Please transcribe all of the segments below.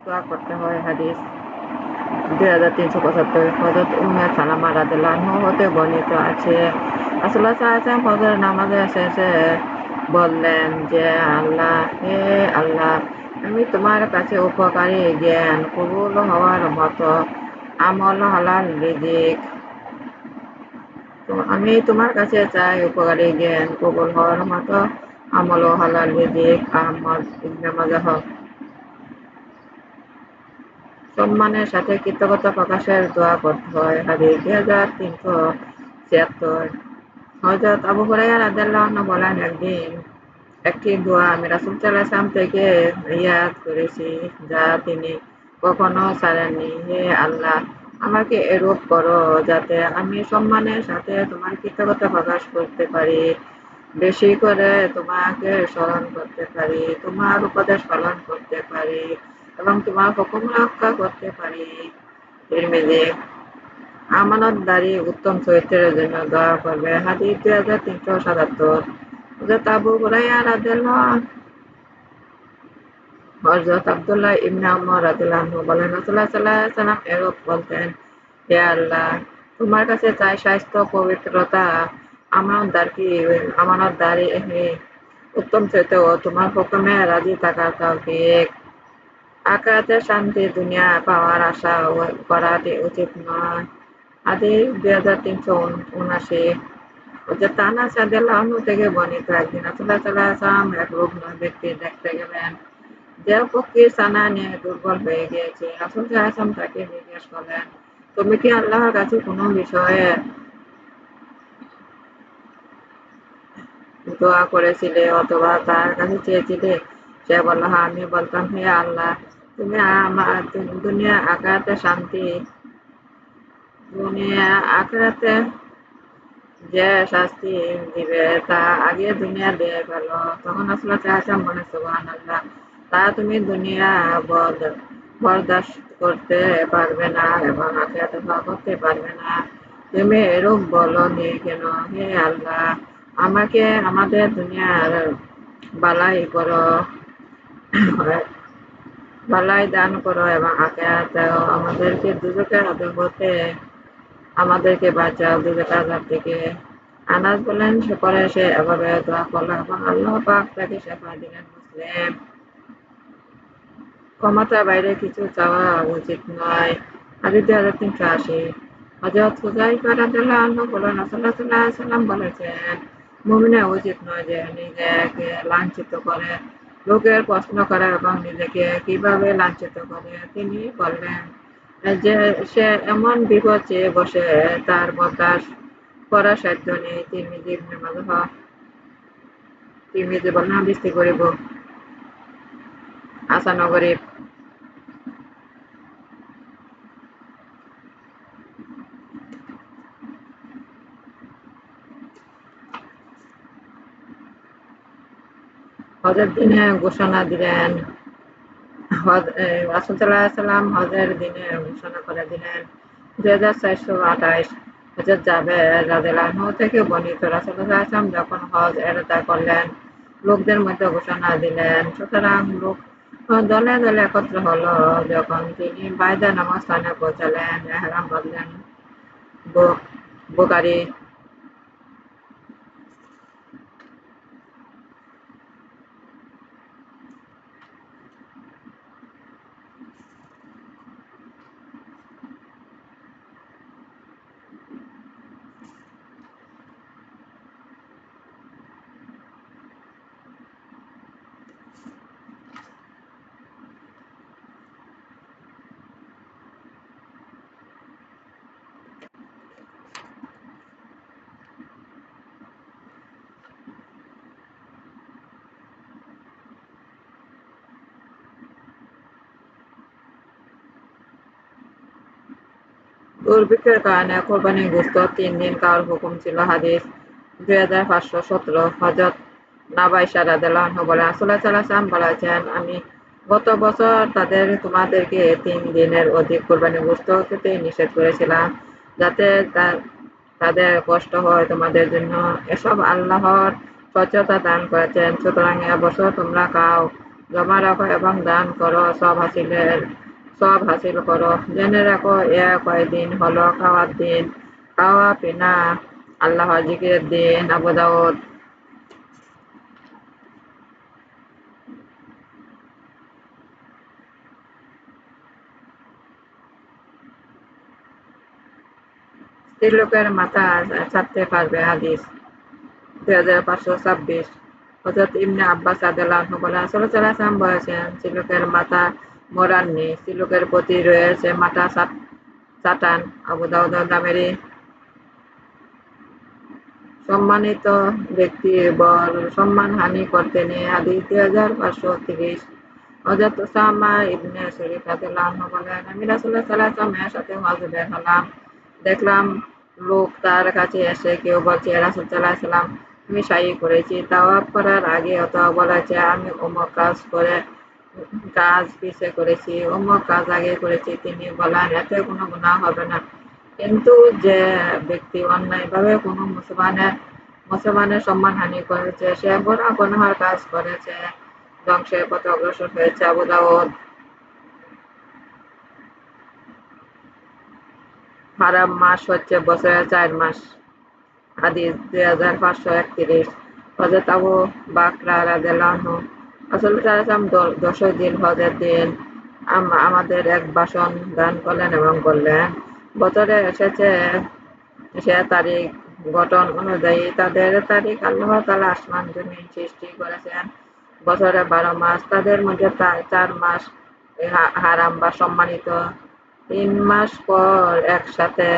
দোয়া করতে হয় হাদিস। দুই হাজার তিনশো পঁচাত্তর হজরত উম্মে সালামা হতে বর্ণিত আছে। নামাজের শেষে বললেন যে, আল্লাহ, হে আল্লাহ, আমি তোমার কাছে উপকারী জ্ঞান, কবুল হওয়ার মতো আমল, হালাল রিজিক। আমি তোমার কাছে চাই উপকারী জ্ঞান, কবুল হওয়ার মতো আমল, হালাল রিজিক আহমদ ইবনে মাজাহ সম্মানের সাথে কৃতজ্ঞতা প্রকাশের দোয়া করতে হয়। হাদিস দুই হাজার তিনশো ছিয়াত্তর। হজরত আবু হুরাইরা রাদিয়াল্লাহু বলেন, একদিন একটি দোয়া আমি রাসূল সাল্লাল্লাহু থেকে ইয়াদ করেছি, যা তিনি কখনো ছাড়েননি। হে আল্লাহ, আমাকে এরূপ করো যাতে আমি সম্মানের সাথে তোমার কৃতজ্ঞতা প্রকাশ করতে পারি, বেশি করে তোমাকে স্মরণ করতে পারি, তোমার উপদেশ পালন করতে পারি। এবং তোমার হুকুম রক্ষা করতে পারি। উত্তম চরিত্রের জন্য করবে। দুই হাজার তিনশো সাতাত্তর। বলেন এরূপ বলতেন, হে আল্লাহ, তোমার কাছে চাই স্বাস্থ্য, পবিত্রতা আমানতদারি আমানতদারি উত্তম চরিত্র ও তোমার হুকুমে রাজি থাকার তৌফিক। আকাতে শান্তি, দুনিয়া পাওয়ার আশা করাটি উচিত নয়। হাদিস দুই হাজার তিনশো উনাশি যে তানা সাদেলাহনু থেকে বর্ণিত একদিন আলাইহি সাল্লাম এক রুগ্ন ব্যক্তি দেখতে গেলেন, যে পক্ষীর সানা নিয়ে দুর্বল হয়ে গিয়েছে। রাসূল সাল্লাল্লাহু তাকে জিজ্ঞেস করলেন, তুমি কি আল্লাহর কাছে কোনো বিষয়ে দোয়া করেছিলে অথবা তার কাছে চেয়েছিলে? সে বলল হ্যাঁ আমি বলতাম, হে আল্লাহ দুনিয়া যে শাস্তি দিবে, তা আগে দুনিয়া দিয়ে গেল তখন আসলে মনে সুবাহ তা তুমি দুনিয়া বরদাস্ত করতে পারবে না এবং করতে পারবে না। তুমি এরূপ বলো নি কেন? হে আল্লাহ, আমাকে আমাদের দুনিয়ার বালাই করো। বালাই দান করো এবং আখেরাতেও আমাদেরকে দুজকের হতে আমাদেরকে বাঁচাও দুজকের আজাব থেকে। আনাজ বলেন সে পরে সে এভাবে দোয়া করল এবং আল্লাহ পাক তাকে শেফা দিলেন মুসলিম। ক্ষমতার বাইরে কিছু চাওয়া উচিত নয়। দুই হাজার তিনশো আশি। হজরত হুজাইফা রাদিয়াল্লাহু আনহু বলেন সাল্লাল্লাহু সাল্লাম বলেছেন, মুমিনের উচিত নয় যে নিজেকে লাঞ্ছিত করে। লোকের প্রশ্ন করে এবং নিজেকে কীভাবে লাঞ্ছিত করে, তিনি বললেন, যে সে এমন বিপদ বসে, তার বতাস করা সাধ্য নেই। তিনি জীবনে তিনি যে হাদিস থেকে করিব। আশা গরিব হজের দিনে ঘোষণা দিলেন। রাসুলসাল্লাম হজের দিনে ঘোষণা করে দিলেন দুই হাজার চারশো আঠাইশ হজরত যাবে রাজু থেকে বর্ণিত রাসুল্লাহাম যখন হজ এরতা করলেন, লোকদের মধ্যে ঘোষণা দিলেন, সুতরাং লোক দলে দলে একত্র হলো যখন তিনি বাইদা নামাজ স্থানে পৌঁছালেন, এহরাম বললেন বোকারি দুর্ভিক্ষের কারণে কোরবানি তিন দিন খাওয়ার হুকুম ছিল, হাদিস দুই হাজার পাঁচশো সতেরো হজরত বলেন, রাসূলুল্লাহ সাল্লাল্লাহু বলেছেন, আমি গত বছর তাদের, তোমাদেরকে তিন দিনের অধিক নিষেধ করেছিলাম, যাতে তাদের কষ্ট হয়, তোমাদের জন্য এসব আল্লাহর স্বচ্ছতা দান করেছেন। সুতরাং এবছর তোমরা খাও জমা রাখো এবং দান করো, সব হাসিলের সব হাসিল করো। জেনে রাখো, এ কয়দিন হলো খাওয়ার দিন। খাওয়া, পিনা, আল্লাহ জিকিরের দিন, আবু দাউদ। স্ত্রীলোকের মাথা ছাড়তে পারবে হাদিস। দুই হাজার পাঁচশো ছাব্বিশ। হজরত ইবনে আব্বাস আদাল্লাহ বলেন সাল্লাম বলেছেন স্ত্রীলোকের মাথা মোড়াননি স্ত্রীলোকের প্রতি রয়েছে মাথা চাটান। আবু দাউদ সম্মানিত ব্যক্তি সম্মান হানি করতে নিয়ে হাদিস দুই হাজার পাঁচশো তিরিশ। ইবনে শরীফ বলেন, আমি রাসুল্লাহ সাল্লাহ সাথে হলাম। দেখলাম লোক তার কাছে এসে কেউ বলছে রাসুল সাল্লাম আমি সাই করেছি। তাওয়াব করার আগে অথবা বলেছে, আমি অমুক কাজ করে কাজ পিছিয়ে করেছি, অমুক কাজ আগে করেছি, তিনি বলেন এতে কোনো গুণা হবে না। কিন্তু যে ব্যক্তি অন্যায়ভাবে কোনো মুসলমানের মুসলমানের সম্মানহানি করেছে, সে বড় গুনাহার কাজ করেছে, ধ্বংসের পথে অগ্রসর হয়েছে আবু দাউদ। হারাম মাস হচ্ছে বছরের চার মাস। হাদিস দুই হাজার পাঁচশো একত্রিশ। হজরত বাকরা রাজু আসলে দশই দিন হজের দিন আমাদের এক বাসন দান করলেন এবং বললেন বছরে এসেছে সে তারিখ গঠন অনুযায়ী তাদের তারিখ আল্লাহ তালা আসমান জমিন সৃষ্টি করেছেন। বছরে বারো মাস, তাদের মধ্যে চার মাস হারাম বা সম্মানিত। তিন মাস পর একসাথে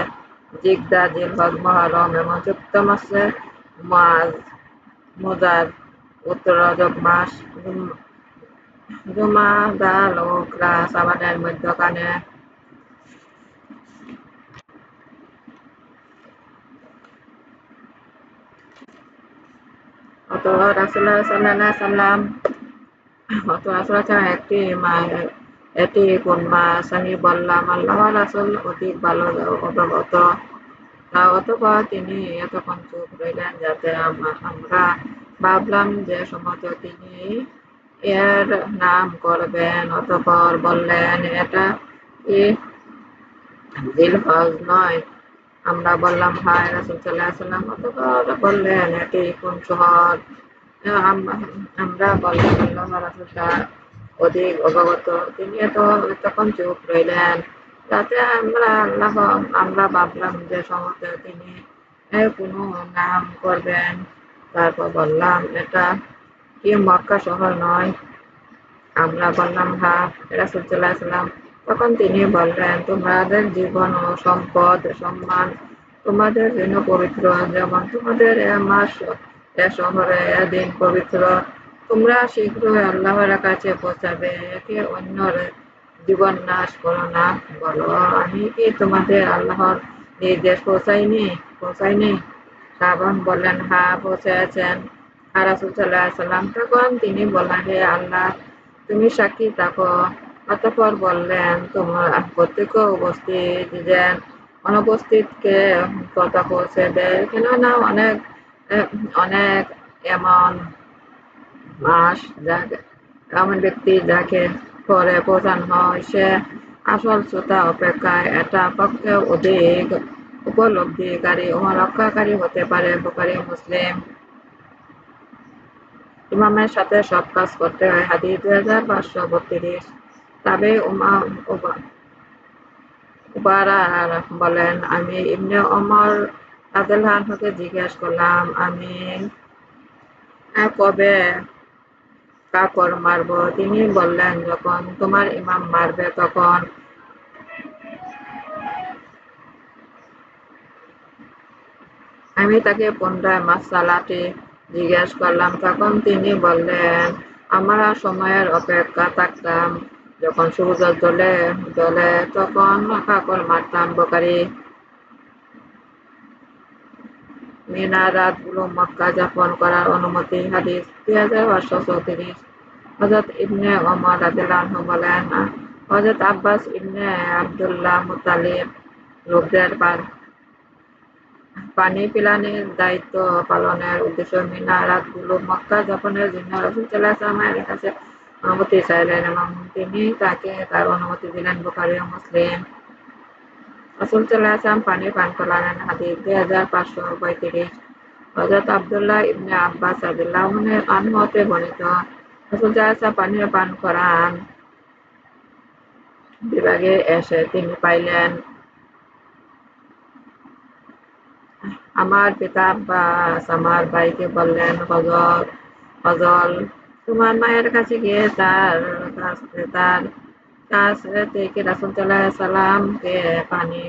জিগদা, জিলহজ, মহরম এবং যুক্ত মাসে মাজ মুজার উত্তর রজব মাস জুমাদা লোকরা সাবানের মধ্যখানে অত রাসুল্লাহ সাল্লাহ সাল্লাম অত রাসুল্লাহ একটি এটি কোন মাস আমি বললাম আল্লাহ রাসুল অধিক ভালো অবগত অথবা তিনি এতক্ষণ চুপ রইলেন যাতে আমরা ভাবলাম যে সমত তিনি এর নাম করবেন অতপর বললেন, এটা কি জিলহজ নয়? আমরা বললাম, হায় রাসুল সাল্লাহ সাল্লাম অতপর বললেন, এটি কোন শহর? আমরা বললাম রাসুল অধিক অবগত। তিনি তো তখন চুপ রইলেন। তাতে আমরা আল্লাহ, আমরা ভাবলাম যে সমস্ত তিনি কোনো নাম করবেন তারপর বললাম, এটা কি মক্কা শহর নয়? আমরা বললাম হ্যাঁ রাসুল্লাহাম তখন তিনি বললেন, তোমাদের জীবন ও সম্পদ, সম্মান তোমাদের জন্য পবিত্র। যেমন তোমাদের এ মাস, এ শহরে দিন পবিত্র। তোমরা শীঘ্রই আল্লাহর কাছে পৌঁছাবে, একে অন্যর জীবন নাশ করো না। বলো, আমি কি তোমাদের আল্লাহর নির্দেশ পৌঁছাইনি? পৌঁছাইনি? শ্রাবণ বললেন হ্যাঁ পৌঁছেছেন। সাল্লাম তখন তিনি বললেন, হে আল্লাহ, তুমি সাক্ষী থাকো। অতপর বললেন, তোমার প্রত্যেক উপস্থিত যেন অনুপস্থিতকে কথা পৌঁছে দেয় কেননা অনেক অনেক এমন মাস যাকে, এমন ব্যক্তি যাকে পরে পৌঁছানো হয়, সে আসল শ্রোতা অপেক্ষায় এটা পক্ষে অধিক উপলব্ধিকারী ও রক্ষাকারী হতে পারে বোকারি মুসলিম ইমামের সাথে সব কাজ করতে হয়। হাদি দুই হাজার পাঁচশো বত্রিশ তবে উমা বলেন, আমি ইমনে অমর আদেলহানকে জিজ্ঞেস করলাম, আমি কবে কাকর মারব? তিনি বললেন, যখন তোমার ইমাম মারবে তখন। আমি তাকে পুনরায় মাসালাটি জিজ্ঞেস করলাম, তখন তিনি বললেন, আমরা সময়ের অপেক্ষা থাকতাম যখন সূর্য জলে জলে তখন কাপড় মারতাম, বোকারি মক্কা যাপন করার অনুমতি হাদিস দুই হাজার পাঁচশো চৌত্রিশ। হজরত ইবনে ওমর রাদিল্লাহ বলেন হজরত আব্বাস ইবনে আবদুল্লাহ মুতালিব লোকদের পানি পিলানির দায়িত্ব পালনের উদ্দেশ্য মিনা রাতগুলো মক্কা যাপনের জন্য রসুল সাল্লাহ কাছে অনুমতি চাইলেন এবং তিনি তাকে তার অনুমতি দিলেন বুখারি ও মুসলিম। রাসূল ওয়াসাল্লাম পানি পান করালেন। হাদিস 2535 হযরত আব্দুল্লাহ ইবনে আব্বাস রাদিয়াল্লাহু আনহু হতে বর্ণিত। রাসূল আলাইহি পানি পান করান। বিভাগে এসে তিনি পাইলেন। আমার পিতা আব্বাস, আমার ভাইকে বললেন ফজল ফজল তোমার মায়ের কাছে গিয়ে তার কাছে তার কাছ থেকে রাসুল সাল্লাহ সাল্লামকে পানি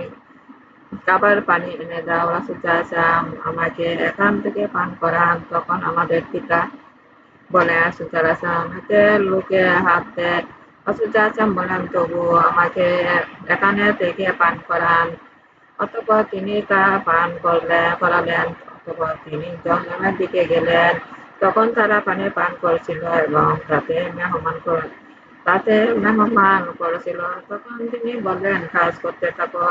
কাবার পানি এনে দাও, রাসুল সাল্লাম আমাকে এখান থেকে পান করান। তখন আমাদের পিতা বলে, রাসুল সাল্লাম এতে লোকে হাত রাসুল সাল্লাম বলেন তবু আমাকে এখানে থেকে পান করান। অতঃপর তিনি তা পান করলেন, করালেন অতঃপর তিনি জঙ্গলের দিকে গেলেন, তখন তারা পানি পান করেছিল এবং তাতে মেহমান তাতে মেহমান করেছিল। তখন তিনি বললেন, কাজ করতে থাকো,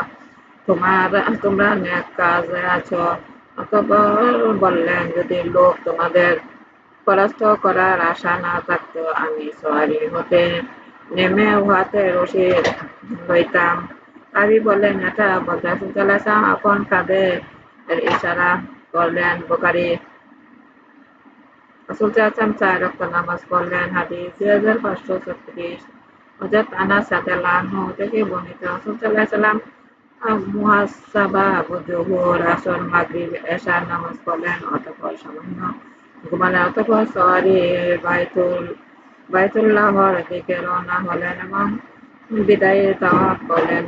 তোমার, তোমরা নেক কাজে আছো। অতঃপর বললেন, যদি লোক তোমাদের পরাস্ত করার আশা না থাকতো, আমি সরি হতে নেমে উহাতে রশি লইতাম তাবি বললেন, এটা বলতে চালাইছাম আপন কাঁধে ইশারা করলেন বোকারি। চার রক্ত নামাজ পড়লেন। হাদিস দুই হাজার পাঁচশো ছত্রিশ হজরত থেকে বর্ণিত। মুহাসাবা আসর, মাগরিব, এশার নামাজ পড়লেন। অতঃপর সামান্য অতঃপর সওয়ারি বাইতুল, বাইতুল্লাহর দিকে রওনা হলেন এবং করলেন।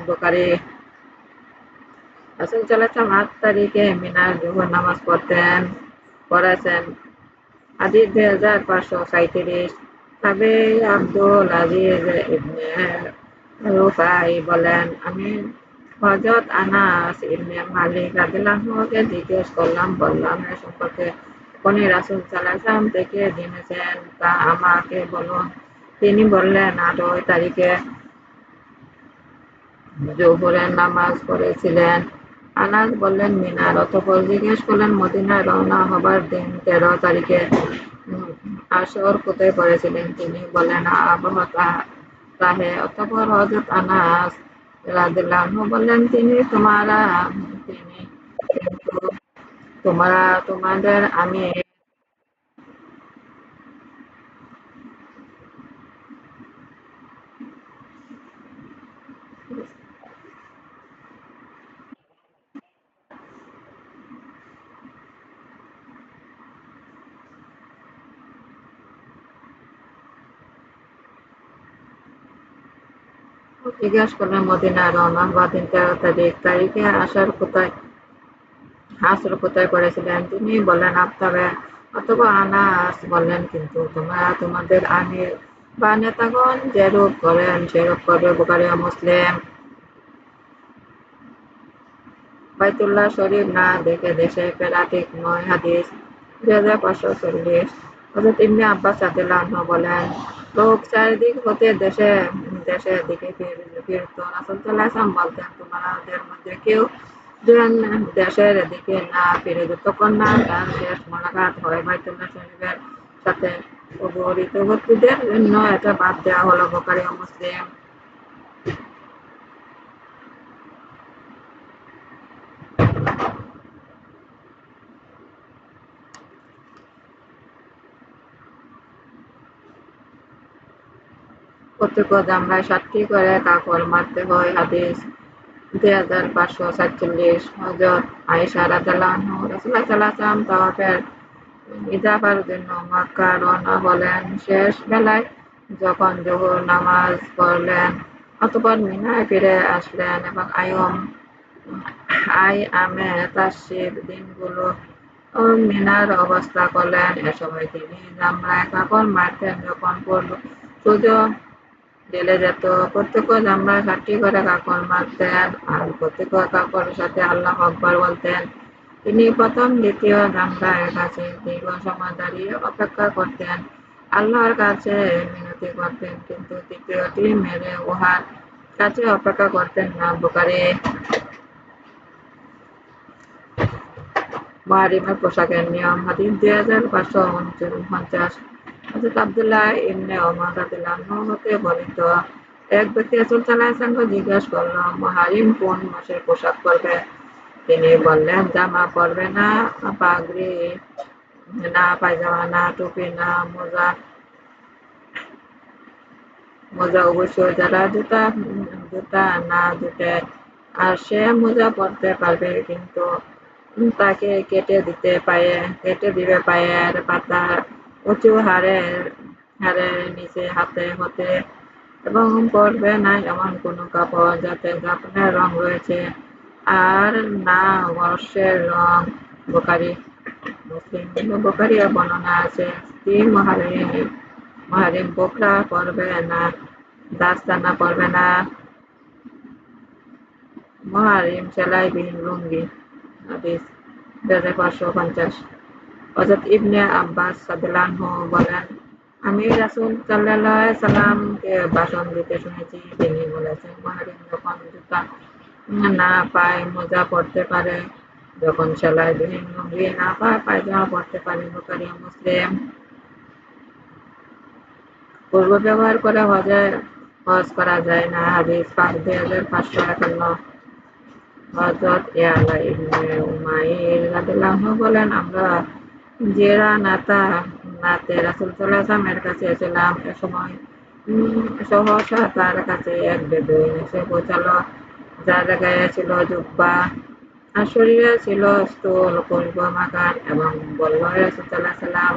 সাল্লাল্লাহু আট তারিখে মিনার জোহর নামাজ পড়তেন দুই হাজার পাঁচশো তবে আব্দুল আজিজ রুফাই বলেন, আমি হজরত আনাস ইবনে মালিক জিজ্ঞেস করলাম, বললাম, এ সম্পর্কে উনি রাসূল সাল্লাল্লাহু থেকে জেনেছেন। তা আমাকে বলুন। তিনি বললেন, আটই তারিখে জোহরের নামাজ পড়েছিলেন। আনাস বললেন, মিনার, অতঃপর জিজ্ঞেস করলেন, মদিনায় রওনা হবার দিন তেরো তারিখে আসর কোথায় পড়েছিলেন? তিনি বলেন আবহাওয়া তাহে। অতঃপর হজরত আনাস বললেন, তিনি তোমারা, তিনি তোমরা, তোমাদের আমি জিজ্ঞেস করলেন মদিনা রওনা হওয়ার তেরো তারিখ তারিখে আসার কোথায় আসর কোথায় করেছিলেন? তিনি বললেন আফতাবে অথবা আনাস বললেন, কিন্তু তোমরা তোমাদের আমির বা নেতাগণ যেরূপ করেন সেরূপ করবে বুখারি মুসলিম। বাইতুল্লাহ শরীফ না দেখে দেশে ফেরা ঠিক নয় হাদিস। দুই হাজার পাঁচশো চল্লিশ হজরত ইবনে আব্বাস রাদিল্লাহ বলেন, লোক চারিদিক হতে দেশে দেশের দিকে ফিরত রাসুল বলতেন তোমাদের মধ্যে কেউ দেশের দিকে না ফিরে যতক্ষণ না তার শেষ মোলাকাত হয় বাইতুল্লাহ শরীফের সাথে অবহিতবর্তীদের জন্য এটা বাদ দেওয়া হলো বোকারি মুসলিম প্রত্যেক জামরায় সাতটি করে কাকর মারতে হয়, হাদিস দুই হাজার পাঁচশো সাতচল্লিশ আয়েশা ইজাফার জন্য মক্কা রওনা হলেন। শেষ বেলায় যখন নামাজ পড়লেন, অতপর মিনায় ফিরে আসলেন এবং আয়ম আই আমে তাশরিক দিনগুলো মিনার অবস্থা করলেন। এ তিনি জামরায় কাপড় মারতেন, যখন পড়ল সূর্য জেলে যেত। প্রত্যেক জামরা ষাটটি করে কাকড় মারতেন আর প্রত্যেক কাকড়ের সাথে আল্লাহ আকবর বলতেন। তিনি প্রথম, দ্বিতীয় জামরার কাছে দীর্ঘ সময় দাঁড়িয়ে অপেক্ষা করতেন। আল্লাহর কাছে মিনতি করতেন, কিন্তু তৃতীয়টি মেরে উহার কাছে অপেক্ষা করতেন না, বোকারে। মারিমের পোশাকের নিয়ম, হাদিস দুই হাজার পাঁচশো উনপঞ্চাশ হযরত আব্দুল্লাহ ইবনে ওমর রাদিয়াল্লাহু এক ব্যক্তি জিজ্ঞাসা করল কোন পোশাক পরবে? তিনি বললেন, জামা পরবে না, পাগড়ি, না, পায়জামা না টুপি, না, মোজা। মোজা অবশ্যই যারা জুতা জুতা না জুটে, আর সে মোজা পরতে পারবে, কিন্তু তাকে কেটে দিতে পায়ে, কেটে দিবে পায়ের পাতা উঁচু হাড়ের হাড়ের নিচে, হাতে, হতে এবং পরবে না এমন কোনো কাপড় যাতে জাপানের রং রয়েছে। আর না বর্ষের রং বোকারি মুসলিম বোকারিয়া বর্ণনা আছে। স্ত্রী মহারিম মহারিম বোকরা পরবে না দাস্তানা পরবে না। মহারিম সেলাইবিহীন লুঙ্গি, হাদিস দুই হাজার পাঁচশো পঞ্চাশ। হজরত ইবনে আব্বাস সাদুল্লাহ বলেন, আমি রাসুল সাল্লাহ সাল্লামকে ভাষণ দিতে শুনেছি, তিনি বলেছেন মহারিম যখন জুতা না পায়, মোজা পড়তে পারে, যখন সেলাই বিহীন লুঙ্গি না পায়, পায়জামা পড়তে পারে বুকারি মুসলিম। পূর্ব ব্যবহার করে হজে হজ করা যায় না, হাদিস পাঁচ দুই হাজার পাঁচশো একান্ন। হজরত ইয়ালা ইবনে উমাইর রাদিয়াল্লাহু বলেন, আমরা জেরা নাতা, নাতে রাসূল সাল্লাল্লাহু কাছে এসেছিলাম এ সময়। সহসা তার কাছে এক বেদুইন এসে পৌঁছালো। যার গায়ে ছিল জুব্বা, আর শরীরে ছিল স্থূল পূর্ব এবং বলল রাসূল আলাইহি সাল্লাম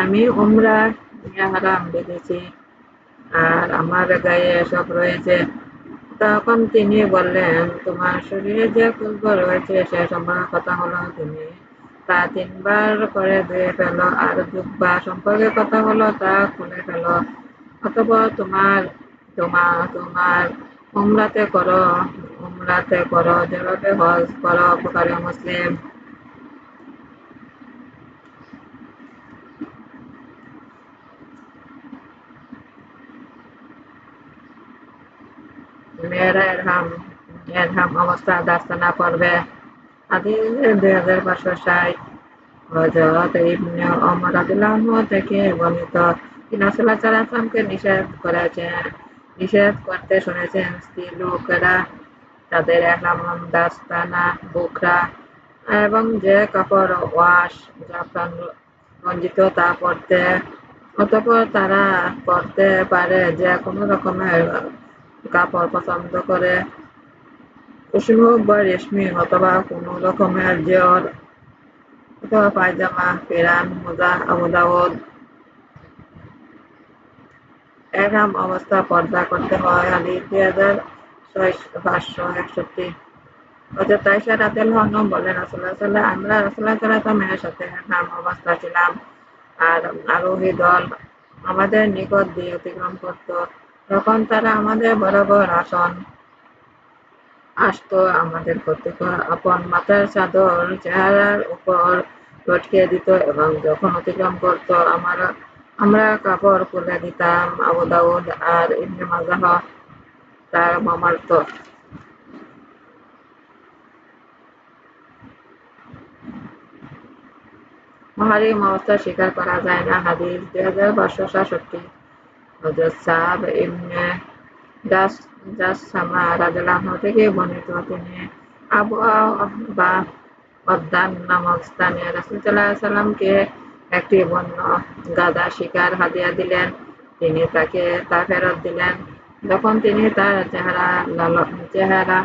আমি উমরা ইহরাম দেখেছি আর আমার গায়ে এসব রয়েছে। তখন তিনি বললেন, তোমার শরীরে যে কুলব রয়েছে, সে সম্পর্কে কথা হলো তুমি তা তিনবার করে ধুয়ে ফেলো আর জুব্বা সম্পর্কে কথা হলো তা খুলে ফেলো। অথবা তোমার তোমার তোমার উমরাতে করো উমরাতে করো, যেভাবে হজ করো উপকারী মুসলিম। মেয়েরা এরহাম এরহাম অবস্থা দাস্তানা পড়বে হাদিস দুই হাজার পাঁচশো ষাট হজরত ইবনে থেকে বর্ণিত তিনি সাল্লাল্লাহু নিষেধ করেছেন। নিষেধ করতে শুনেছেন স্ত্রী লোকেরা, তাদের এহরাম দাস্তানা, বুকরা এবং যে কাপড় ওয়াশ জাফরান রঞ্জিত তা পরতে, অতঃপর তারা পরতে পারে যে কোনো রকমের কাপড় পছন্দ করে। বা রেশমি অথবা কোনো রকমের জ্বর অথবা পায়জামা ফেরান মোজা আবুদাউদ এরাম অবস্থা পর্দা করতে হয় আলি দুই হাজার পাঁচশো একষট্টি। হজরত আয়সা রাতেল বলেন রাসুল্লাহ সাল্লাহ আমরা রাসুল্লাহ সাল্লাহ মেয়ের সাথে নাম অবস্থা ছিলাম। আর আরোহী দল আমাদের নিকট দিয়ে অতিক্রম করত। তখন তারা আমাদের বরাবর আসন আসতো আমাদের কর্তৃক আপন মাথার চাদর, চেহারার উপর লটকে দিত এবং যখন অতিক্রম করতো আমার, আমরা কাপড় খুলে দিতাম, আবু দাউদ আর ইবনে মাজাহ তার মামার্ত মহারিম অবস্থা স্বীকার করা যায় না, হাদিস দুই হাজার পাঁচশো সাতষট্টি। হজরত সাহাব ইবনে জাসামা রাদিয়াল্লাহু থেকে বর্ণিত তিনি আবু বা অদ্দান নামক স্থানে রাসূল সাল্লামকে একটি বন্য গাদা শিকার হাদিয়া দিলেন। তিনি তাকে তা ফেরত দিলেন। যখন তিনি তার চেহারা চেহারা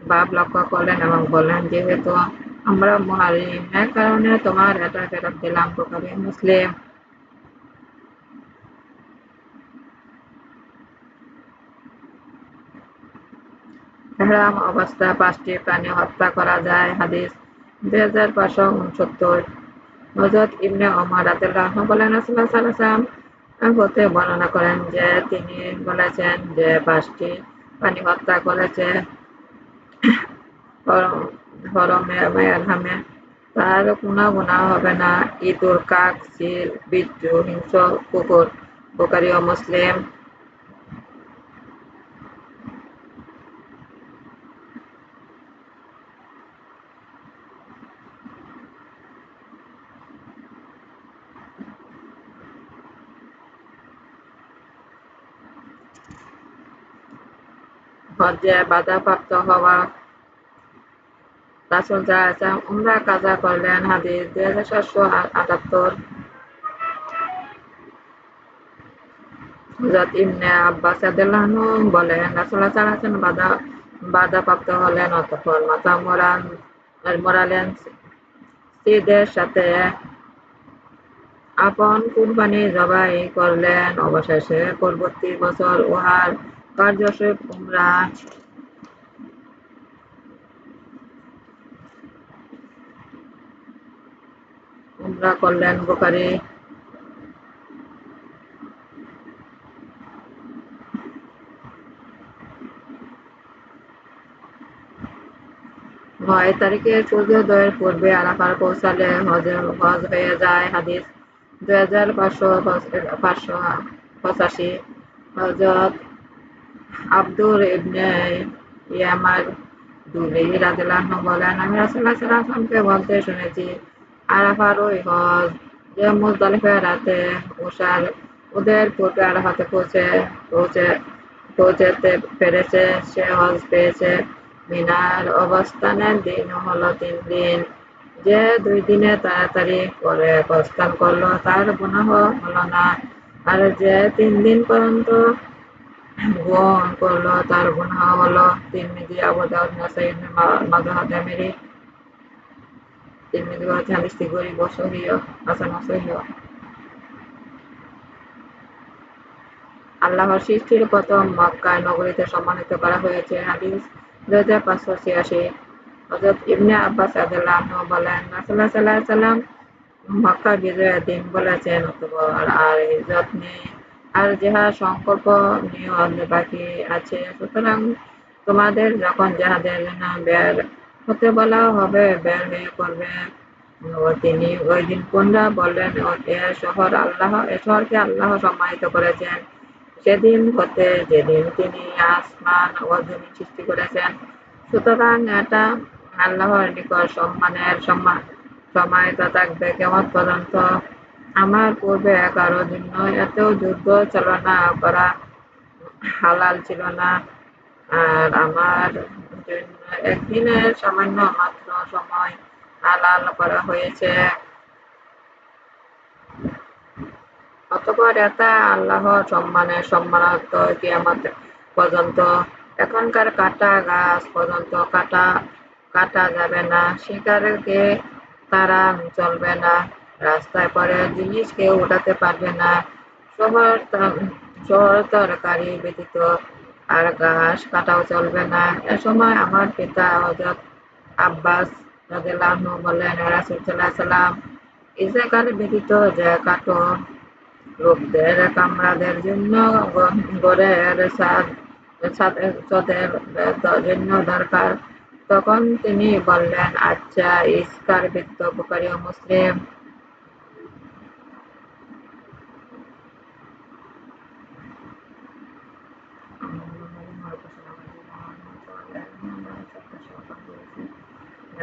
ভাব লক্ষ্য করলেন এবং বললেন, যেহেতু আমরা মহারিমের কারণে তোমার এটা ফেরত দিলাম বুখারী মুসলিম এহরাম অবস্থা পাঁচটি প্রাণী হত্যা করা যায়, হাদিস দুই হাজার পাঁচশো উনসত্তর। হজরত ইবনে ওমর রাদিয়াল্লাহু বলেন বর্ণনা করেন যে, তিনি বলেছেন যে পাঁচটি প্রাণী হত্যা করেছে হরমে এরহামে তার কোনো গুণা হবে না, ইঁদুর, কাক চিল বিচ্ছু, হিংস্র, কুকুর, বোকারি ও মুসলিম। হজ্জে বাধাপ্রাপ্ত হওয়া রাসূল সাল্লাল্লাহু উমরা কাজা করলেন, হাদিস দুই হাজার সাতশো আটাত্তর। ইবনে আব্বাস বলেন সাল্লাল্লাহু বাধা, বাধাপ্রাপ্ত হলেন অতঃপর মাথা মোড়ান, মোড়ালেন স্ত্রীদের সাথে। আপন কুরবানি জবাই করলেন, অবশেষে পরবর্তী বছর উহার কার্যস্বরূপ উমরা উমরা করলেন বুখারী নয় তারিখে সূর্যোদয়ের পূর্বে আরাফার পৌঁছালে হজ হজ হয়ে যায় হাদিস। দুই হাজার পাঁচশো পাঁচশো পঁচাশি হজরত আব্দুর ইয়ামার রাদিয়াল্লাহু বলেন, আমি আলাইহি ওয়াসাল্লামকে বলতে শুনেছি আরাফার ওই হজ যে মুজদালিফার রাতে ওষার ওদের পূর্বে আরাফাতে পৌঁছে পৌঁছে, পৌঁছাতে পেরেছে, সে হজ পেয়েছে। মিনার অবস্থানের দিন হলো তিন দিন। যে দুই দিনে তাড়াতাড়ি করে প্রস্থান করল, তার গুনাহ হলো না। আর যে তিন দিন পর্যন্ত হাসান ও সহিহ আল্লাহর সৃষ্টির প্রথম মক্কায় নগরীতে সম্মানিত করা হয়েছে হাদিস দুই হাজার পাঁচশো ছিয়াশি হজরত ইবনে আব্বাস রাদিয়াল্লাহু বলেন আলাইহি সাল্লাম মক্কা বিজয়ের দিন বলেছেন আর ইজ্জত নেই আর যাহা সংকল্প নিয়ত বাকি আছে, সুতরাং তোমাদের যখন যাহাদের বের হতে বলা হবে, বের হয়ে করবে। তিনি ওই দিন পুনরা বললেন এ শহর আল্লাহ, এ শহরকে আল্লাহ সম্মানিত করেছেন। সেদিন হতে যেদিন তিনি আসমান ও জমিন সৃষ্টি করেছেন। সুতরাং এটা আল্লাহর নিকট সম্মানের সম্মান সম্মানিত থাকবে। কেমন পর্যন্ত আমার পূর্বে কারও জন্য এত যুদ্ধ চালনা করা হালাল ছিল না। আর আমার জন্য একদিনের সামান্য মাত্র সময় হালাল করা হয়েছে। অতঃপর এটা আল্লাহর সম্মানের সম্মানার্থ কিয়ামত পর্যন্ত, এখনকার কাটা গাছ পর্যন্ত কাটা কাটা যাবে না, শিকারকে তারা চলবে না। রাস্তায় পরে জিনিস কেউ উঠাতে পারবে না। শহর তরকারি ব্যতীত আর ঘাস কাটাও চলবে না। এ সময় আমার পিতা হজরত আব্বাস সাল্লাম ইজাকার ব্যতীত যে কাটো লোকদের কামরাদের জন্য গড়ের ছাদের জন্য দরকার। তখন তিনি বললেন আচ্ছা ইস্কার বৃত্ত ও মুসলিম।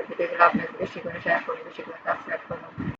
amal okulongkon Kita gelap bersih bersih bersih bersih bersih